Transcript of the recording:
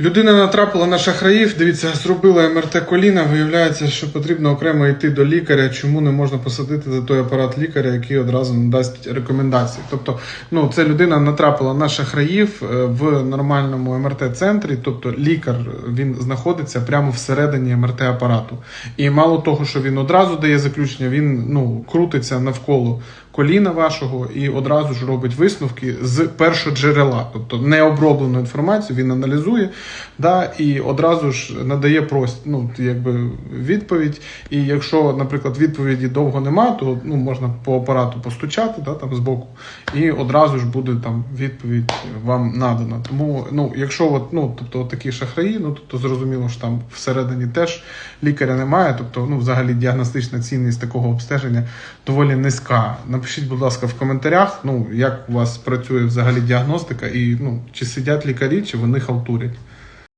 Людина натрапила на шахраїв. Дивіться, зробила МРТ коліна. Виявляється, що потрібно окремо йти до лікаря. Чому не можна посадити за той апарат лікаря, який одразу надасть рекомендації? Тобто, ну це людина натрапила на шахраїв е, в нормальному МРТ-центрі. Тобто, лікар він знаходиться прямо всередині МРТ апарату. І мало того, що він одразу дає заключення, він ну крутиться навколо коліна вашого і одразу ж робить висновки з першого джерела, тобто необроблену інформацію, він аналізує, да, і одразу ж надає прост, ну, якби відповідь. І якщо, наприклад, відповіді довго нема, то ну, можна по апарату постучати да, там збоку, і одразу ж буде там відповідь вам надана. Тому, ну, якщо от, ну, тобто, такі шахраї, ну тобто зрозуміло, що там всередині теж лікаря немає, тобто, ну, взагалі діагностична цінність такого обстеження доволі низька. Напишіть, будь ласка, в коментарях, ну як у вас працює взагалі діагностика, і ну чи сидять лікарі, чи вони халтурять.